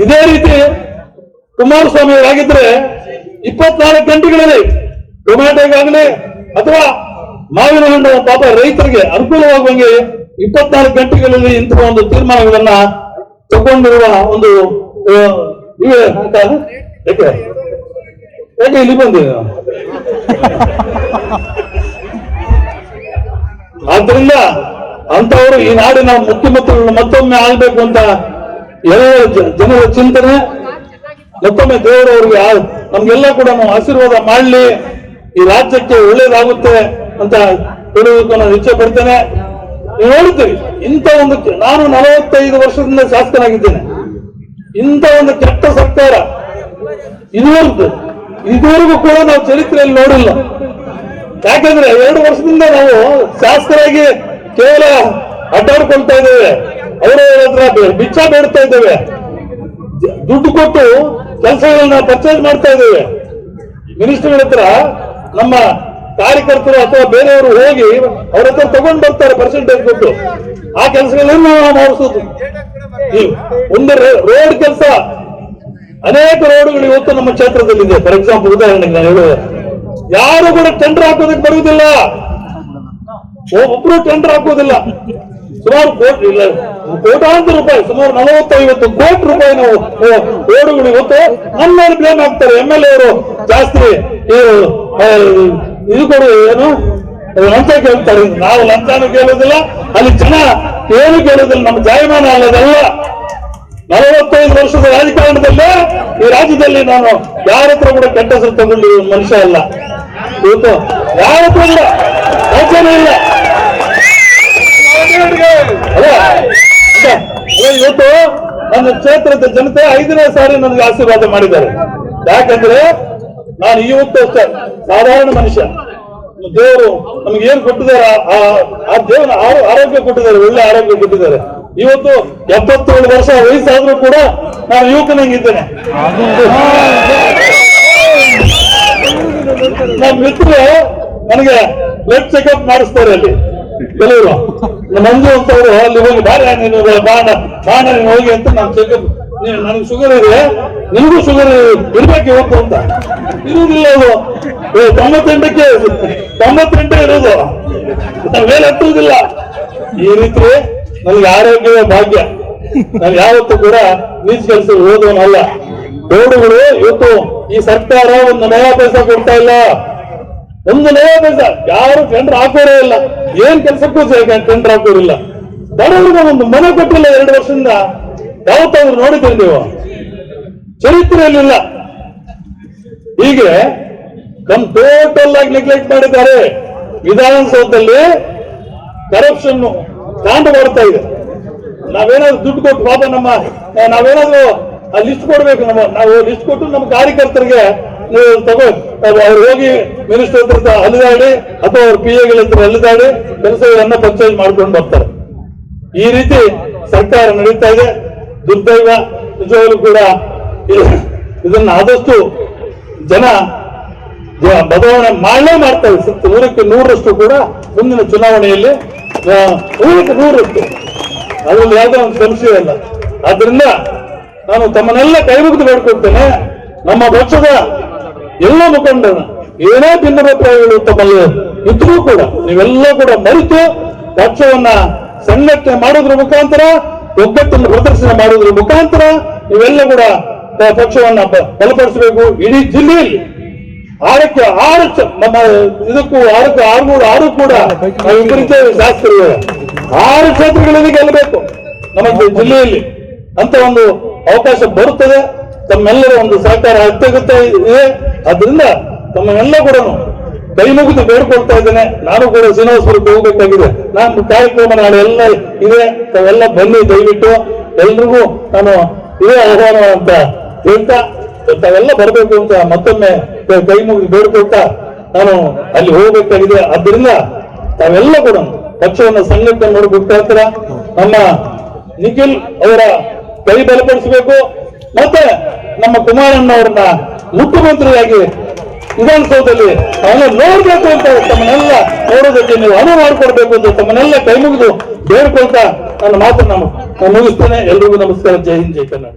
ಇದೇ ರೀತಿ ಕುಮಾರಸ್ವಾಮಿ ಅವರಾಗಿದ್ರೆ ಇಪ್ಪತ್ನಾಲ್ಕು ಗಂಟೆಗಳಲ್ಲಿ ಟೊಮ್ಯಾಟೋಗಾಗಲಿ ಅಥವಾ ಮಾವಿನ ಹಣ್ಣು ಪಾಪ ರೈತರಿಗೆ ಅನುಕೂಲವಾಗುವಂಗೆ ಇಪ್ಪತ್ನಾಲ್ಕು ಗಂಟೆಗಳಲ್ಲಿ ಇಂತಹ ಒಂದು ತೀರ್ಮಾನಗಳನ್ನ ತಗೊಂಡಿರುವ ಒಂದು ಇವೆ ಅಂತ ಯಾಕೆ ಯಾಕೆ ಇಲ್ಲಿ ಬಂದಿದೆ ಆದ್ರಿಂದ ಅಂತವರು ಈ ನಾಡಿನ ಮುಖ್ಯಮಂತ್ರಿಗಳು ಮತ್ತೊಮ್ಮೆ ಆಗ್ಬೇಕು ಅಂತ ಎಲ್ಲ ಜನರ ಚಿಂತನೆ, ಮತ್ತೊಮ್ಮೆ ದೇವರವ್ರಿಗೆ ನಮ್ಗೆಲ್ಲ ಕೂಡ ಆಶೀರ್ವಾದ ಮಾಡಲಿ, ಈ ರಾಜ್ಯಕ್ಕೆ ಒಳ್ಳೇದಾಗುತ್ತೆ ಅಂತ ಹೇಳುವುದಕ್ಕೆ ನಾನು ಇಚ್ಛೆ ಪಡ್ತೇನೆ. ನೀವು ಇಂಥ ಒಂದು ನಾನು ನಲವತ್ತೈದು ವರ್ಷದಿಂದ ಶಾಸಕನಾಗಿದ್ದೇನೆ. ಇಂಥ ಒಂದು ಕೆಟ್ಟ ಸರ್ಕಾರ ಇದುವರೆಗೂ ಇದುವರೆಗೂ ಕೂಡ ನಾವು ಚರಿತ್ರೆಯಲ್ಲಿ ನೋಡಿಲ್ಲ. ಯಾಕಂದ್ರೆ ಎರಡು ವರ್ಷದಿಂದ ನಾವು ಶಾಸಕರಾಗಿ ಕೇವಲ ಅಡ್ಡಾಡ್ಕೊಳ್ತಾ ಇದ್ದೇವೆ. ಅವರ ಹತ್ರ ಬಿ- ಬೇಡ್ತಾ ಇದ್ದೇವೆ. ದುಡ್ಡು ಕೊಟ್ಟು ಕೆಲಸಗಳನ್ನ ಪರ್ಚೇಸ್ ಮಾಡ್ತಾ ಇದ್ದೇವೆ. ಮಿನಿಸ್ಟರ್ಗಳ ಹತ್ರ ನಮ್ಮ ಕಾರ್ಯಕರ್ತರು ಅಥವಾ ಬೇರೆಯವರು ಹೋಗಿ ಅವ್ರ ಹತ್ರ ತಗೊಂಡ್ ಬರ್ತಾರೆ ಪರ್ಸೆಂಟೇಜ್ ಕೊಟ್ಟು ಆ ಕೆಲಸಗಳನ್ನ ನಾವು ಮಾಡಿಸೋದು. ಒಂದು ರೋಡ್ ಕೆಲಸ, ಅನೇಕ ರೋಡ್ಗಳು ಇವತ್ತು ನಮ್ಮ ಕ್ಷೇತ್ರದಲ್ಲಿದೆ. ಫಾರ್ ಎಕ್ಸಾಂಪಲ್ ಉದಾಹರಣೆಗೆ ನಾನು ಹೇಳುವ. ಯಾರು ಕೂಡ ಟೆಂಡರ್ ಹಾಕೋದಕ್ಕೆ ಬರುವುದಿಲ್ಲ. ಒಬ್ರು ಟೆಂಡರ್ ಹಾಕೋದಿಲ್ಲ. ಸುಮಾರು ಕೋಟಿ ಕೋಟಾಂತರ ರೂಪಾಯಿ, ಸುಮಾರು ನಲವತ್ತೈವತ್ತು ಕೋಟಿ ರೂಪಾಯಿ ನಾವು ಓಡುಗಳು ಇವತ್ತು ನಮ್ಮ ಮೇಲೆ ಬ್ಲೇಮ್ ಆಗ್ತಾರೆ ಎಂ ಎಲ್ ಅವರು ಜಾಸ್ತಿ ಇದು ಕೊಡು, ಏನು, ಲಂಚ ಕೇಳ್ತಾರೆ. ನಾವು ಲಂಚನೂ ಕೇಳೋದಿಲ್ಲ ಅಲ್ಲಿ ಜನ ಏನು ಕೇಳೋದಿಲ್ಲ ನಮ್ಮ ಜಾಯಮಾನ ಅಲ್ಲದಲ್ಲ. ನಲವತ್ತೈದು ವರ್ಷದ ರಾಜಕಾರಣದಲ್ಲಿ ಈ ರಾಜ್ಯದಲ್ಲಿ ನಾನು ಯಾರ ಹತ್ರ ಕೂಡ ಕೆಟ್ಟ ಹೆಸರು ತಗೊಂಡು ಮನುಷ್ಯ ಅಲ್ಲ. ಇವತ್ತು ಯಾರ ಹತ್ರ ಕೂಡ ಯೋಚನೆ ಇಲ್ಲ ಅಲ್ಲ ಅಲ್ಲ, ಅಲ್ಲ, ಇವತ್ತು ನನ್ನ ಕ್ಷೇತ್ರದ ಜನತೆ ಐದನೇ ಸಾರಿ ನನಗೆ ಆಶೀರ್ವಾದ ಮಾಡಿದ್ದಾರೆ. ಯಾಕಂದ್ರೆ ನಾನು ಇವತ್ತು ಅಷ್ಟೇ, ಸಾಧಾರಣ ಮನುಷ್ಯ. ದೇವರು ನಮ್ಗೆ ಏನ್ ಕೊಟ್ಟಿದ್ದಾರೆ, ಆ- ದೇವರ ಆರೋಗ್ಯ ಕೊಟ್ಟಿದ್ದಾರೆ, ಒಳ್ಳೆ ಆರೋಗ್ಯ ಕೊಟ್ಟಿದ್ದಾರೆ. ಇವತ್ತು ಎಪ್ಪತ್ತೇಳು ವರ್ಷ ವಯಸ್ಸಾದ್ರೂ ಕೂಡ ನಾನು ಯುವಕನಾಗಿದ್ದೇನೆ. ನಮ್ಮ ಮಿತ್ರರು ನನಗೆ ಬ್ಲಡ್ ಚೆಕಪ್ ಮಾಡಿಸ್ತಾರೆ ಅಲ್ಲಿ. ಕೆಲವರು ಮಂಜು ಅಂತವ್ರು ಅಲ್ಲಿ ಹೋಗಿ ಬಾರಿ ನೀನು ಬಾಣ ಬಾಣ ನೀನು ಹೋಗಿ ಅಂತ ನಾನು ಚೆಕಪ್ ನನಗೆ ಶುಗರ್ ಇದೆ, ನಿಮಗೂ ಶುಗರ್ ಇರ್ಬೇಕು ಇವತ್ತು ಅಂತ. ಇರುವುದಿಲ್ಲ ಅದು. ತೊಂಬತ್ತೆಂಟಕ್ಕೆ, ತೊಂಬತ್ತೆಂಟೇ ಇರೋದು. ಮೇಲೆ ಹತ್ತುವುದಿಲ್ಲ. ಈ ರೀತಿ ನನಗೆ ಆರೋಗ್ಯವೇ ಭಾಗ್ಯ. ನಾನು ಯಾವತ್ತೂ ಕೂಡ ನೀಚ್ ಕೆಲಸ ಓದೋನಲ್ಲ ರೋಡುಗಳು ಇವತ್ತು ಈ ಸರ್ಕಾರ ಒಂದು ನಯಾ ಪೈಸಾ ಕೊಡ್ತಾ ಇಲ್ಲ. ಒಂದು ಪೈಸಾ ಯಾರು ಟೆಂಡರ್ ಹಾಕೋರೇ ಇಲ್ಲ. ಏನ್ ಕೆಲಸಕ್ಕೂ ಟೆಂಡರ್ ಹಾಕೋರಿಲ್ಲ ಬಡವರಿಗೆ ಒಂದು ಮನೆ ಕೊಟ್ಟಿಲ್ಲ ಎರಡು ವರ್ಷದಿಂದ. ಯಾವತ್ತಾದ್ರೂ ನೋಡಿದ್ದೀರಿ ನೀವು? ಚರಿತ್ರೆಯಲ್ಲಿಲ್ಲ ಹೀಗೆ ನಮ್ ಟೋಟಲ್ ಆಗಿ ನೆಗ್ಲೆಕ್ಟ್ ಮಾಡಿದ್ದಾರೆ. ವಿಧಾನಸೌಧದಲ್ಲಿ ಕರಪ್ಷನ್ ಕಾಂಡ ಮಾಡ್ತಾ ಇದೆ. ನಾವೇನಾದ್ರು ದುಡ್ಡು ಕೊಟ್ಟು ಪಾಪ ನಮ್ಮ, ನಾವೇನಾದ್ರು ಲಿಸ್ಟ್ ಕೊಡ್ಬೇಕು ನಮ್ಮ ನಾವು ಲಿಸ್ಟ್ ಕೊಟ್ಟು ನಮ್ಮ ಕಾರ್ಯಕರ್ತರಿಗೆ ತಗೋ ಅವ್ರು ಹೋಗಿ ಮಿನಿಸ್ಟರ್ ಹತ್ರ ಅಲಿದಾಡಿ ಅಥವಾ ಅವ್ರ ಪಿ ಎಗಳ ಹತ್ರ ಅಲಿದಾಡಿ ಕೆಲಸಗಳನ್ನ ಪರ್ಚೇಸ್ ಮಾಡ್ಕೊಂಡು ಬರ್ತಾರೆ. ಈ ರೀತಿ ಸರ್ಕಾರ ನಡೀತಾ ಇದೆ. ದುರ್ದೈವ ನಿಜವಾಗ್ಲೂ ಕೂಡ ಇದು- ಇದನ್ನ ಆದಷ್ಟು ಜನ ಬದಲಾವಣೆ ಮಾಡಲೇ ಮಾಡ್ತಾರೆ. ನೂರಕ್ಕೆ ನೂರರಷ್ಟು ಕೂಡ ಮುಂದಿನ ಚುನಾವಣೆಯಲ್ಲಿ ನೂರಕ್ಕೆ ನೂರರಷ್ಟು. ಅದರಲ್ಲಿ ಯಾವುದೋ ಒಂದು ಸಂಶಯ ಇಲ್ಲ. ಆದ್ರಿಂದ ನಾನು ತಮ್ಮನ್ನೆಲ್ಲ ಕೈ ಮುಗಿದು ಬೇಡ್ಕೊಳ್ತೇನೆ. ನಮ್ಮ ಪಕ್ಷದ ಎಲ್ಲ ಮುಖಂಡರ ಏನೇ ಭಿನ್ನಭಿಪ್ರಾಯಗಳು ತಮ್ಮಲ್ಲಿ ಇದ್ರೂ ಕೂಡ ನೀವೆಲ್ಲ ಕೂಡ ಮರೆತು ಪಕ್ಷವನ್ನ ಸಂಘಟನೆ ಮಾಡೋದ್ರ ಮುಖಾಂತರ, ಒಗ್ಗಟ್ಟನ್ನು ಪ್ರದರ್ಶನ ಮಾಡೋದ್ರ ಮುಖಾಂತರ ನೀವೆಲ್ಲ ಕೂಡ ಪಕ್ಷವನ್ನ ಬಲಪಡಿಸಬೇಕು. ಇಡೀ ಜಿಲ್ಲೆಯಲ್ಲಿ ಆರಕ್ಕೆ ಆರು ನಮ್ಮ ಇದಕ್ಕೂ ಆರಕ್ಕೆ ಆರುನೂರು ಆರು ಕೂಡ ಇಬ್ಬರಿದ್ದೇವೆ ಶಾಸಕರು ಆರು ಕ್ಷೇತ್ರಗಳಲ್ಲಿ ಗೆಲ್ಲಬೇಕು. ನಮ್ಮ ಜಿಲ್ಲೆಯಲ್ಲಿ ಅಂತ ಒಂದು ಅವಕಾಶ ಬರುತ್ತದೆ. ತಮ್ಮೆಲ್ಲರ ಒಂದು ಸಹಕಾರ ಅತ್ಯಗತ್ಯ ಇದೆ. ಆದ್ರಿಂದ ತಮ್ಮನ್ನೆಲ್ಲ ಕೂಡ ಕೈ ಮುಗಿದು ಬೇಡ್ಕೊಳ್ತಾ ಇದ್ದೇನೆ. ನಾನು ಕೂಡ ಶ್ರೀನಿವಾಸಪುರಕ್ಕೆ ಹೋಗಬೇಕಾಗಿದೆ. ನಾನು ಕಾರ್ಯಕ್ರಮ ನಾಳೆ ಎಲ್ಲ ಇದೆ. ತಾವೆಲ್ಲ ಬನ್ನಿ, ದಯವಿಟ್ಟು. ಎಲ್ರಿಗೂ ನಾನು ಇದೇ ಆಹ್ವಾನ ಅಂತ ಹೇಳ್ತಾ, ತಾವೆಲ್ಲ ಬರಬೇಕು ಅಂತ ಮತ್ತೊಮ್ಮೆ ಕೈ ಮುಗಿದು ಬೇಡ್ಕೊಳ್ತಾ ನಾನು ಅಲ್ಲಿ ಹೋಗಬೇಕಾಗಿದೆ. ಆದ್ರಿಂದ ತಾವೆಲ್ಲ ಕೂಡ ಪಕ್ಷವನ್ನು, ಸಂಘಟನೆ ಇರ್ತೀರ ನಮ್ಮ ನಿಖಿಲ್ ಅವರ ಕೈ ಬಲಪಡಿಸಬೇಕು. ಮತ್ತೆ ನಮ್ಮ ಕುಮಾರಣ್ಣ ಅವ್ರನ್ನ ಮುಖ್ಯಮಂತ್ರಿಯಾಗಿ ವಿಧಾನಸೌಧದಲ್ಲಿ ಅವನ್ನ ನೋಡ್ಬೇಕು ಅಂತ ತಮ್ಮನ್ನೆಲ್ಲ ನೋಡೋದಕ್ಕೆ ನೀವು ಅನುವು ಮಾಡಿಕೊಡ್ಬೇಕು ಅಂತ ತಮ್ಮನ್ನೆಲ್ಲ ಕೈ ಮುಗಿದು ಬೇಡ್ಕೊಳ್ತಾ ನನ್ನ ಮಾತನ್ನ ನಾನು ಮುಗಿಸ್ತೇನೆ. ಎಲ್ರಿಗೂ ನಮಸ್ಕಾರ. ಜೈ ಹಿಂದ್, ಜೈ ಕನ್ನಡ